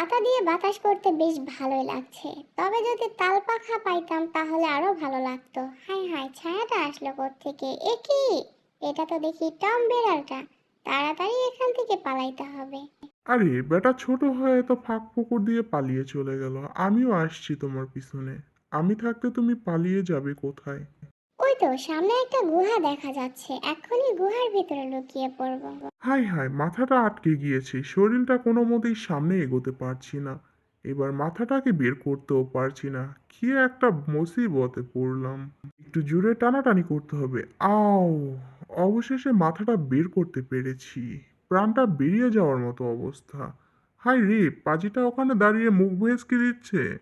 পাতা দিয়ে বাতাস করতে বেশ ভালোই লাগছে। তবে যদি তাল পাখা পাইতাম তাহলে আরও ভালো লাগতো। হাই হাই ছায়াটা আসলো থেকে এ কি? এটা তো দেখি টম বেড়ালটা তাড়াতাড়ি এখান থেকে পালাইতে হবে। আরে, বেটা ছোট হয়ে তো ফাঁক পুকুর দিয়ে পালিয়ে চলে গেল। আমিও আসছি তোমার পিছনে। আমি থাকতে তুমি পালিয়ে যাবে কোথায়? ওই তো সামনে একটা গুহা দেখা যাচ্ছে। এখনই গুহার ভিতরে লুকিয়ে পড়ব। হাই হাই মাথাটা আটকে গিয়েছে। শরীরটা কোনো মতেই সামনে এগোতে পারছি না। এবার মাথাটাকে বের করতেও পারছি না। কি একটা মুসিবতে পড়লাম। একটু জোরে টানাটানি করতে হবে। আও, অবশেষে মাথাটা বের করতে পেরেছি। প্রাণটা বেরিয়ে যাওয়ার মতো অবস্থা। হাই রে, পাজিটা ওখানে দাঁড়িয়ে মুখ ভেসকে দিচ্ছে।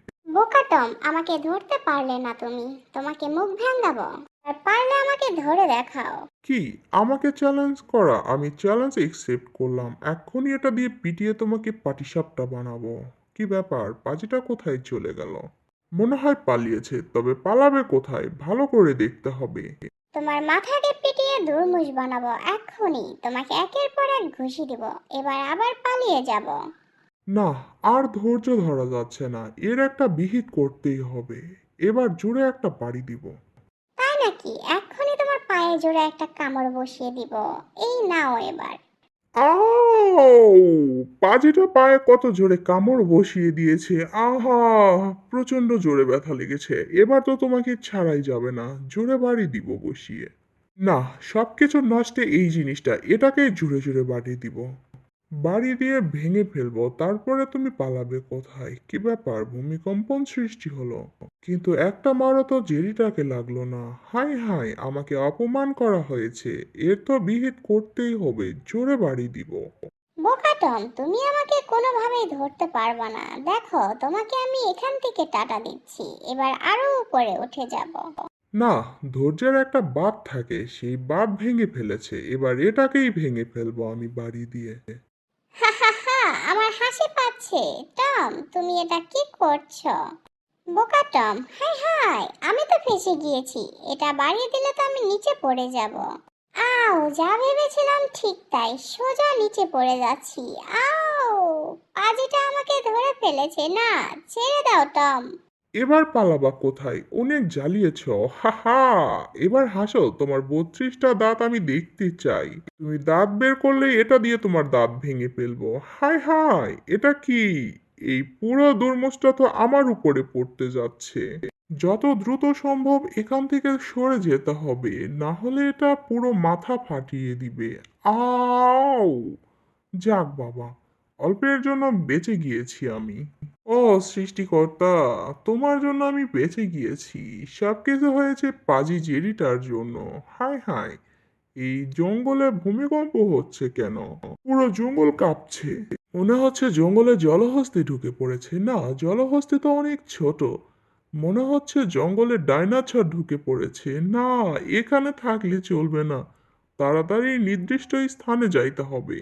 বোকা আমাকে ধরতে পারলে না তুমি। তোমাকে মুখ ভেঙ্গাবো। আর পারলে আমাকে ধরে দেখাও। কি? আমাকে চ্যালেঞ্জ করা? আমি চ্যালেঞ্জ একসেপ্ট করলাম। এক্ষুনি এটা দিয়ে পিটিয়ে তোমাকে পাটিসাপটা বানাবো। কি ব্যাপার? পাজিটা কোথায় চলে গেল? মনে হয় পালিয়েছে তবে পালাবে কোথায়? ভালো করে দেখতে হবে। তোমার মাথাকে পিটিয়ে দুর্মুষ বানাবো এক্ষুনি। তোমাকে একের পর এক ঘুষি দিব। এবার আবার পালিয়ে যাব। না আর ধৈর্য ধরা যাচ্ছে না। এর একটা বিহিত করতেই হবে। এবার জুড়ে একটা বাড়ি দিব। তাই নাকি? এক্ষুনি তোমার পায়ে জোরে একটা কামড় বসিয়ে দিব। এই নাও এবার। আও! পাজিটা পায়ে কত জোরে কামড় বসিয়ে দিয়েছে। আহা! প্রচণ্ড জোরে ব্যথা লেগেছে। এবার তো তোমাকে ছাড়াই যাবে না। জোরে বাড়ি দিব বসিয়ে। না সবকিছু নষ্টে এই জিনিসটা। এটাকে জুড়ে জুড়ে বাড়ি দিব। বাড়ি দিয়ে ভেঙে ফেলব তারপরে তুমি পালাবে কোথায়? কি ব্যাপার? ভূমিকম্পন সৃষ্টি হলো। কিন্তু একটা মারও তো জেরিটাকে লাগল না। হাই হাই আমাকে অপমান করা হয়েছে। এর তো বিহিত করতেই হবে। জোরে বাড়ি দিব। বোকাটম তুমি আমাকে কোনোভাবেই ধরতে পারবা না। দেখো তোমাকে আমি এখান থেকে টাটা দিচ্ছি। এবার আরও উপরে উঠে যাব। না ধৈর্যের একটা বাঁধ থাকে। সেই বাঁধ ভেঙে ফেলেছে। এবার এটাকেই ভেঙে ফেলব আমি বাড়ি দিয়ে। হা হা হা, আমার হাসি পাচ্ছে। টম, তুমি এটা কি করছ? বোকা টম, হাই হাই, আমি তো ফেসে গিয়েছি। এটা বাড়িয়ে দিলে তো আমি নিচে পড়ে যাব। আও, যা ভেবেছিলাম ঠিক তাই, সোজা নিচে পড়ে যাচ্ছি। আও, পাজিটা আমাকে ধরে ফেলেছে। না, ছেড়ে দাও, টম। এবার পালাবা কোথায়? অনেক জ্বালিয়েছ। হা হা, এবার হাসো, তোমার বত্রিশটা দাঁত আমি দেখতে চাই। তুমি দাঁত বের করলে এটা দিয়ে তোমার দাঁত ভেঙে ফেলব। হাই হাই, এটা কি? এই পুরো দুর্মসটা তো আমার উপরে পড়তে যাচ্ছে। যত দ্রুত সম্ভব এখান থেকে সরে যেতে হবে, না হলে এটা পুরো মাথা ফাটিয়ে দিবে। আও! যাক বাবা, অল্পের জন্য বেঁচে গিয়েছি আমি। ও সৃষ্টিকর্তা, তোমার জন্য আমি বেঁচে গিয়েছি। সব কিছু হয়েছে পাজি জেরিটার জন্য। হায় হায়, এই জঙ্গলে ভূমিকম্প হচ্ছে কেন? পুরো জঙ্গল কাঁপছে। মনে হচ্ছে জঙ্গলে জলহস্তি ঢুকে পড়েছে। না, জলহস্তি তো অনেক ছোট। মনে হচ্ছে জঙ্গলে ডাইনাছর ঢুকে পড়েছে। না, এখানে থাকলে চলবে না। তাড়াতাড়ি নির্দিষ্ট স্থানে যাইতে হবে।